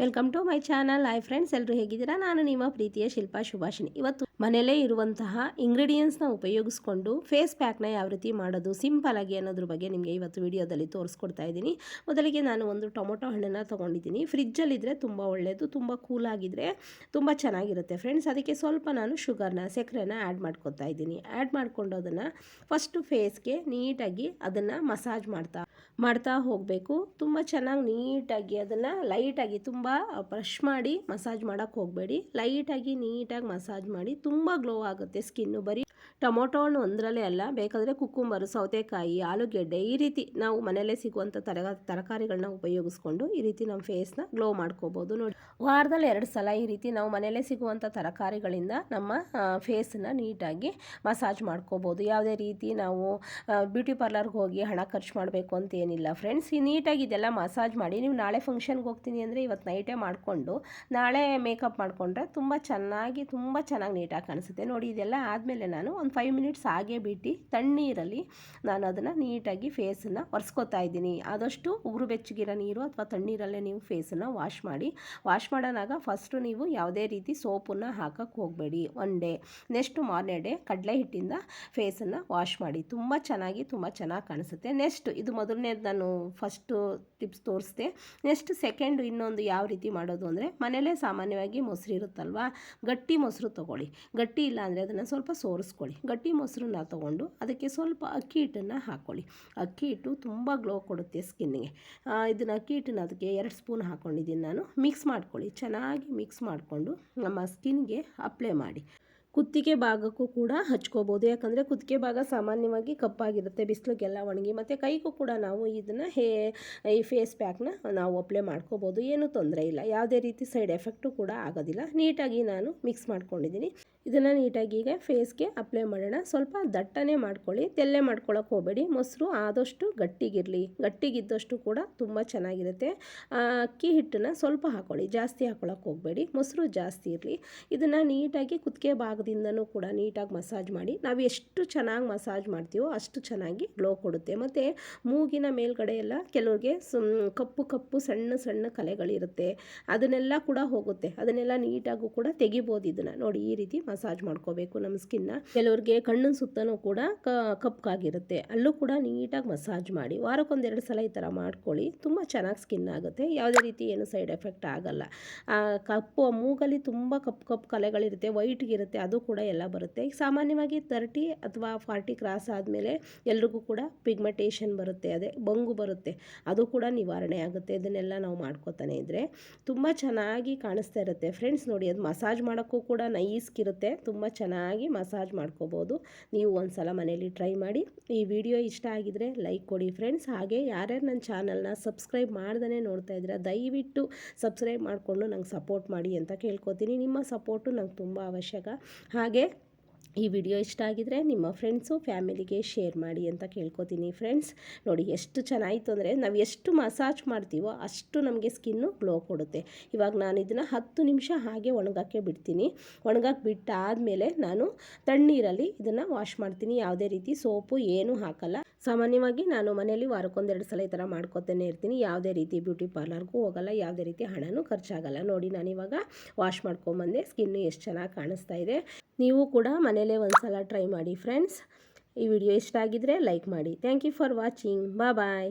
Welcome to my channel hi friends ಎಲ್ಲರೂ ಹೇಗಿದ್ದೀರಾ? ನಾನು ನಿಮ್ಮ ಪ್ರೀತಿಯ ಶಿಲ್ಪಾ ಶುಭಾಷಿಣಿ ಇವತ್ತು ಮನೆಯಲ್ಲೇ ಇರುವಂತಹ ಇಂಗ್ರೀಡಿಯೆಂಟ್ಸ್ನ ಉಪಯೋಗಿಸ್ಕೊಂಡು ಫೇಸ್ ಪ್ಯಾಕ್ನ ಯಾವ ರೀತಿ ಮಾಡೋದು ಸಿಂಪಲ್ ಆಗಿ ಅನ್ನೋದ್ರ ಬಗ್ಗೆ ನಿಮಗೆ ಇವತ್ತು ವಿಡಿಯೋದಲ್ಲಿ ತೋರಿಸ್ಕೊಡ್ತಾ ಇದ್ದೀನಿ. ಮೊದಲಿಗೆ ನಾನು ಒಂದು ಟೊಮೊಟೊ ಹಣ್ಣನ್ನು ತೊಗೊಂಡಿದ್ದೀನಿ. ಫ್ರಿಜ್ಜಲ್ಲಿದ್ದರೆ ತುಂಬ ಒಳ್ಳೆಯದು ತುಂಬ ಕೂಲಾಗಿದ್ದರೆ ತುಂಬ ಚೆನ್ನಾಗಿರುತ್ತೆ ಫ್ರೆಂಡ್ಸ್ ಅದಕ್ಕೆ ಸ್ವಲ್ಪ ನಾನು ಶುಗರ್ನ ಸಕ್ಕರೆನ ಆ್ಯಡ್ ಮಾಡ್ಕೊತಾ ಇದ್ದೀನಿ. ಆ್ಯಡ್ ಮಾಡಿಕೊಂಡು ಅದನ್ನು ಫಸ್ಟು ಫೇಸ್ಗೆ ನೀಟಾಗಿ ಅದನ್ನು ಮಸಾಜ್ ಮಾಡ್ತಾ ಮಾಡ್ತಾ ಹೋಗಬೇಕು. ತುಂಬ ಚೆನ್ನಾಗಿ ನೀಟಾಗಿ ಅದನ್ನು ಲೈಟಾಗಿ ತುಂಬ ಬ್ರಷ್ ಮಾಡಿ ಮಸಾಜ್ ಮಾಡೋಕ್ಕೆ ಹೋಗಬೇಡಿ. ಲೈಟಾಗಿ ನೀಟಾಗಿ ಮಸಾಜ್ ಮಾಡಿ ತುಂಬ ಗ್ಲೋ ಆಗುತ್ತೆ ಸ್ಕಿನ್ನು ಬರೀ ಟೊಮೊಟೊ ಹಣ್ಣು ಒಂದರಲ್ಲೇ ಅಲ್ಲ, ಬೇಕಾದರೆ ಕುಕ್ಕುಂಬರು ಸೌತೆಕಾಯಿ, ಆಲೂಗೆಡ್ಡೆ ಈ ರೀತಿ ನಾವು ಮನೆಯಲ್ಲೇ ಸಿಗುವಂಥ ತರಗ ತರಕಾರಿಗಳನ್ನ ಉಪಯೋಗಿಸ್ಕೊಂಡು ಈ ರೀತಿ ನಮ್ಮ ಫೇಸ್ನ ಗ್ಲೋ ಮಾಡ್ಕೋಬೋದು ನೋಡಿ. ವಾರದಲ್ಲಿ ಎರಡು ಸಲ ಈ ರೀತಿ ನಾವು ಮನೆಯಲ್ಲೇ ಸಿಗುವಂಥ ತರಕಾರಿಗಳಿಂದ ನಮ್ಮ ಫೇಸನ್ನು ನೀಟಾಗಿ ಮಸಾಜ್ ಮಾಡ್ಕೋಬೋದು. ಯಾವುದೇ ರೀತಿ ನಾವು ಬ್ಯೂಟಿ ಪಾರ್ಲರ್ಗೆ ಹೋಗಿ ಹಣ ಖರ್ಚು ಮಾಡಬೇಕು ಅಂತ ಏನಿಲ್ಲ. ಫ್ರೆಂಡ್ಸ್ ಈ ನೀಟಾಗಿ ಇದೆಲ್ಲ ಮಸಾಜ್ ಮಾಡಿ, ನೀವು ನಾಳೆ ಫಂಕ್ಷನ್ಗೆ ಹೋಗ್ತೀನಿ ಅಂದರೆ ಇವತ್ತು ನೈಟೇ ಮಾಡಿಕೊಂಡು ನಾಳೆ ಮೇಕಪ್ ಮಾಡಿಕೊಂಡ್ರೆ ತುಂಬ ಚೆನ್ನಾಗಿ ತುಂಬ ಚೆನ್ನಾಗಿ ನೀಟಾಗಿ ಕಾಣಿಸುತ್ತೆ. ನೋಡಿ, ಇದೆಲ್ಲ ಆದಮೇಲೆ ನಾನು ಒಂದು ಫೈವ್ ಮಿನಿಟ್ಸ್ ಹಾಗೆ ಬಿಟ್ಟು ತಣ್ಣೀರಲ್ಲಿ ನಾನು ಅದನ್ನು ನೀಟಾಗಿ ಫೇಸನ್ನು ಒರೆಸ್ಕೊತಾ ಇದ್ದೀನಿ. ಆದಷ್ಟು ಉಗುರು ಬೆಚ್ಚಗಿರೋ ನೀರು ಅಥವಾ ತಣ್ಣೀರಲ್ಲೇ ನೀವು ಫೇಸನ್ನು ವಾಶ್ ಮಾಡಿ. ವಾಶ್ ಮಾಡೋನಾಗ ಫಸ್ಟು ನೀವು ಯಾವುದೇ ರೀತಿ ಸೋಪನ್ನು ಹಾಕೋಕ್ಕೆ ಹೋಗಬೇಡಿ. ಒನ್ ಡೇ ನೆಕ್ಸ್ಟು ಮಾರ್ನೇ ಡೇ ಕಡಲೆ ಹಿಟ್ಟಿಂದ ಫೇಸನ್ನು ವಾಶ್ ಮಾಡಿ. ತುಂಬ ಚೆನ್ನಾಗಿ ತುಂಬ ಚೆನ್ನಾಗಿ ಕಾಣಿಸುತ್ತೆ. ನೆಕ್ಸ್ಟ್ ಇದು ಮೊದಲನೇದು ನಾನು ಫಸ್ಟು ಟಿಪ್ಸ್ ತೋರಿಸ್ದೆ. ನೆಕ್ಸ್ಟ್ ಸೆಕೆಂಡ್ ಇನ್ನೊಂದು ಯಾವ ರೀತಿ ಮಾಡೋದು ಅಂದರೆ ಮನೆಯಲ್ಲೇ ಸಾಮಾನ್ಯವಾಗಿ ಮೊಸರು ಇರುತ್ತಲ್ವಾ? ಗಟ್ಟಿ ಮೊಸರು ತೊಗೊಳ್ಳಿ. ಗಟ್ಟಿ ಇಲ್ಲ ಅಂದರೆ ಅದನ್ನು ಸ್ವಲ್ಪ ಸೋರಿಸ್ಕೊಳ್ಳಿ. ಗಟ್ಟಿ ಮೊಸರನ್ನ ತೊಗೊಂಡು ಅದಕ್ಕೆ ಸ್ವಲ್ಪ ಅಕ್ಕಿ ಹಿಟ್ಟನ್ನು ಹಾಕ್ಕೊಳ್ಳಿ ಅಕ್ಕಿ ಹಿಟ್ಟು ತುಂಬ ಗ್ಲೋ ಕೊಡುತ್ತೆ ಸ್ಕಿನ್ನಿಗೆ ಇದನ್ನು ಅಕ್ಕಿ ಹಿಟ್ಟನ್ನು ಅದಕ್ಕೆ ಎರಡು ಸ್ಪೂನ್ ಹಾಕ್ಕೊಂಡಿದ್ದೀನಿ ನಾನು. ಮಿಕ್ಸ್ ಮಾಡ್ಕೊಳ್ಳಿ. ಚೆನ್ನಾಗಿ ಮಿಕ್ಸ್ ಮಾಡಿಕೊಂಡು ನಮ್ಮ ಸ್ಕಿನ್ಗೆ ಅಪ್ಲೈ ಮಾಡಿ. ಕುತ್ತಿಗೆ ಭಾಗಕ್ಕೂ ಕೂಡ ಹಚ್ಕೋಬೋದು. ಯಾಕಂದರೆ ಕುತ್ತಿಗೆ ಭಾಗ ಸಾಮಾನ್ಯವಾಗಿ ಕಪ್ಪಾಗಿರುತ್ತೆ, ಬಿಸಿಲಿಗೆಲ್ಲ ಒಣಗಿ, ಮತ್ತು ಕೈಗೂ ಕೂಡ ನಾವು ಇದನ್ನು ಹೇ, ಈ ಫೇಸ್ ಪ್ಯಾಕ್ನ ನಾವು ಅಪ್ಲೈ ಮಾಡ್ಕೋಬೋದು. ಏನೂ ತೊಂದರೆ ಇಲ್ಲ. ಯಾವುದೇ ರೀತಿ ಸೈಡ್ ಎಫೆಕ್ಟು ಕೂಡ ಆಗೋದಿಲ್ಲ. ನೀಟಾಗಿ ನಾನು ಮಿಕ್ಸ್ ಮಾಡ್ಕೊಂಡಿದ್ದೀನಿ. ಇದನ್ನು ನೀಟಾಗಿ ಈಗ ಫೇಸ್ಗೆ ಅಪ್ಲೈ ಮಾಡೋಣ. ಸ್ವಲ್ಪ ದಟ್ಟನೆ ಮಾಡ್ಕೊಳ್ಳಿ. ತೆಲ್ಲೆ ಮಾಡ್ಕೊಳ್ಳೋಕೆ ಹೋಗಬೇಡಿ. ಮೊಸರು ಆದಷ್ಟು ಗಟ್ಟಿಗಿರಲಿ. ಗಟ್ಟಿಗಿದ್ದಷ್ಟು ಕೂಡ ತುಂಬ ಚೆನ್ನಾಗಿರುತ್ತೆ. ಅಕ್ಕಿ ಹಿಟ್ಟನ್ನು ಸ್ವಲ್ಪ ಹಾಕ್ಕೊಳ್ಳಿ ಜಾಸ್ತಿ ಹಾಕ್ಕೊಳ್ಳೋಕೆ ಹೋಗಬೇಡಿ. ಮೊಸರು ಜಾಸ್ತಿ ಇರಲಿ. ಇದನ್ನು ನೀಟಾಗಿ ಕುತ್ತಿಗೆ ಭಾಗದಿಂದನೂ ಕೂಡ ನೀಟಾಗಿ ಮಸಾಜ್ ಮಾಡಿ, ನಾವು ಎಷ್ಟು ಚೆನ್ನಾಗಿ ಮಸಾಜ್ ಮಾಡ್ತೀವೋ ಅಷ್ಟು ಚೆನ್ನಾಗಿ ಗ್ಲೋ ಕೊಡುತ್ತೆ. ಮತ್ತು ಮೂಗಿನ ಮೇಲ್ಗಡೆ ಎಲ್ಲ ಕೆಲವ್ರಿಗೆ ಕಪ್ಪು ಕಪ್ಪು ಸಣ್ಣ ಸಣ್ಣ ಕಲೆಗಳಿರುತ್ತೆ, ಅದನ್ನೆಲ್ಲ ಕೂಡ ಹೋಗುತ್ತೆ. ಅದನ್ನೆಲ್ಲ ನೀಟಾಗೂ ಕೂಡ ತೆಗಿಬೋದು ಇದನ್ನು. ನೋಡಿ ಈ ರೀತಿ ಮಸಾಜ್ ಮಾಡ್ಕೋಬೇಕು ನಮ್ಮ ಸ್ಕಿನ್ನ. ಕೆಲವ್ರಿಗೆ ಕಣ್ಣಿನ ಸುತ್ತಲೂ ಕೂಡ ಕಪ್ಪಾಗಿರುತ್ತೆ ಅಲ್ಲೂ ಕೂಡ ನೀಟಾಗಿ ಮಸಾಜ್ ಮಾಡಿ, ವಾರಕ್ಕೊಂದೆರಡು ಸಲ ಈ ಥರ ಮಾಡ್ಕೊಳ್ಳಿ, ತುಂಬ ಚೆನ್ನಾಗಿ ಸ್ಕಿನ್ ಆಗುತ್ತೆ. ಯಾವುದೇ ರೀತಿ ಏನು ಸೈಡ್ ಎಫೆಕ್ಟ್ ಆಗಲ್ಲ. ಕಪ್ಪು ಮೂಗಲ್ಲಿ ತುಂಬ ಕಪ್ಪು ಕಪ್ಪು ಕಲೆಗಳಿರುತ್ತೆ, ವೈಟ್ಗಿರುತ್ತೆ, ಅದು ಕೂಡ ಎಲ್ಲ ಬರುತ್ತೆ. ಸಾಮಾನ್ಯವಾಗಿ ತರ್ಟಿ ಅಥವಾ ಫಾರ್ಟಿ ಕ್ರಾಸ್ ಆದಮೇಲೆ ಎಲ್ರಿಗೂ ಕೂಡ ಪಿಗ್ಮೆಂಟೇಷನ್ ಬರುತ್ತೆ, ಅದೇ ಬಂಗು ಬರುತ್ತೆ, ಅದು ಕೂಡ ನಿವಾರಣೆ ಆಗುತ್ತೆ. ಇದನ್ನೆಲ್ಲ ನಾವು ಮಾಡ್ಕೋತಾನೆ ಇದ್ದರೆ ತುಂಬ ಚೆನ್ನಾಗಿ ಕಾಣಿಸ್ತಾ ಇರುತ್ತೆ. ಫ್ರೆಂಡ್ಸ್ ನೋಡಿ, ಅದು ಮಸಾಜ್ ಮಾಡೋಕ್ಕೂ ಕೂಡ ನೈಸ್ಕಿರುತ್ತೆ ತುಂಬ ಚೆನ್ನಾಗಿ ಮಸಾಜ್ ಮಾಡ್ಕೋಬೋದು. ನೀವು ಒಂದು ಸಲ ಮನೇಲಿ ಟ್ರೈ ಮಾಡಿ. ಈ ವಿಡಿಯೋ ಇಷ್ಟ ಆಗಿದರೆ ಲೈಕ್ ಕೊಡಿ ಫ್ರೆಂಡ್ಸ್ ಹಾಗೆ ಯಾರ್ಯಾರು ನನ್ನ ಚಾನಲ್ನ ಸಬ್ಸ್ಕ್ರೈಬ್ ಮಾಡ್ದೇ ನೋಡ್ತಾ ಇದ್ದೀರಾ ದಯವಿಟ್ಟು ಸಬ್ಸ್ಕ್ರೈಬ್ ಮಾಡಿಕೊಂಡು ನಂಗೆ ಸಪೋರ್ಟ್ ಮಾಡಿ ಅಂತ ಕೇಳ್ಕೊತೀನಿ. ನಿಮ್ಮ ಸಪೋರ್ಟು ನಂಗೆ ತುಂಬ ಅವಶ್ಯಕ. ಹಾಗೆ ಈ ವಿಡಿಯೋ ಇಷ್ಟ ಆಗಿದರೆ ನಿಮ್ಮ ಫ್ರೆಂಡ್ಸು ಫ್ಯಾಮಿಲಿಗೆ ಶೇರ್ ಮಾಡಿ ಅಂತ ಕೇಳ್ಕೊತೀನಿ ಫ್ರೆಂಡ್ಸ್ ನೋಡಿ, ಎಷ್ಟು ಚೆನ್ನಾಯಿತು ಅಂದರೆ ನಾವು ಎಷ್ಟು ಮಸಾಜ್ ಮಾಡ್ತೀವೋ ಅಷ್ಟು ನಮಗೆ ಸ್ಕಿನ್ನು ಗ್ಲೋ ಕೊಡುತ್ತೆ. ಇವಾಗ ನಾನು ಇದನ್ನು ಹತ್ತು ನಿಮಿಷ ಹಾಗೆ ಒಣಗಕ್ಕೆ ಬಿಡ್ತೀನಿ. ಒಣಗಕ್ಕೆ ಬಿಟ್ಟಾದಮೇಲೆ ನಾನು ತಣ್ಣೀರಲ್ಲಿ ಇದನ್ನು ವಾಶ್ ಮಾಡ್ತೀನಿ. ಯಾವುದೇ ರೀತಿ ಸೋಪು ಏನೂ ಹಾಕಲ್ಲ. ಸಾಮಾನ್ಯವಾಗಿ ನಾನು ಮನೆಯಲ್ಲಿ ವಾರಕ್ಕೊಂದೆರಡು ಸಲ ಈ ಥರ ಮಾಡ್ಕೊತೇನೆ ಇರ್ತೀನಿ. ಯಾವುದೇ ರೀತಿ ಬ್ಯೂಟಿ ಪಾರ್ಲರ್ಗೂ ಹೋಗಲ್ಲ, ಯಾವುದೇ ರೀತಿ ಹಣನೂ ಖರ್ಚಾಗಲ್ಲ. ನೋಡಿ ನಾನಿವಾಗ ವಾಶ್ ಮಾಡ್ಕೊಂಬಂದೆ, ಸ್ಕಿನ್ನು ಎಷ್ಟು ಚೆನ್ನಾಗಿ ಕಾಣಿಸ್ತಾ ಇದೆ. ನೀವು ಕೂಡ ಮನೆಯಲ್ಲೇ ಒಂದು ಸಲ ಟ್ರೈ ಮಾಡಿ ಫ್ರೆಂಡ್ಸ್. ಈ ವಿಡಿಯೋ ಇಷ್ಟ ಆಗಿದ್ದರೆ ಲೈಕ್ ಮಾಡಿ. Thank you for watching. Bye bye.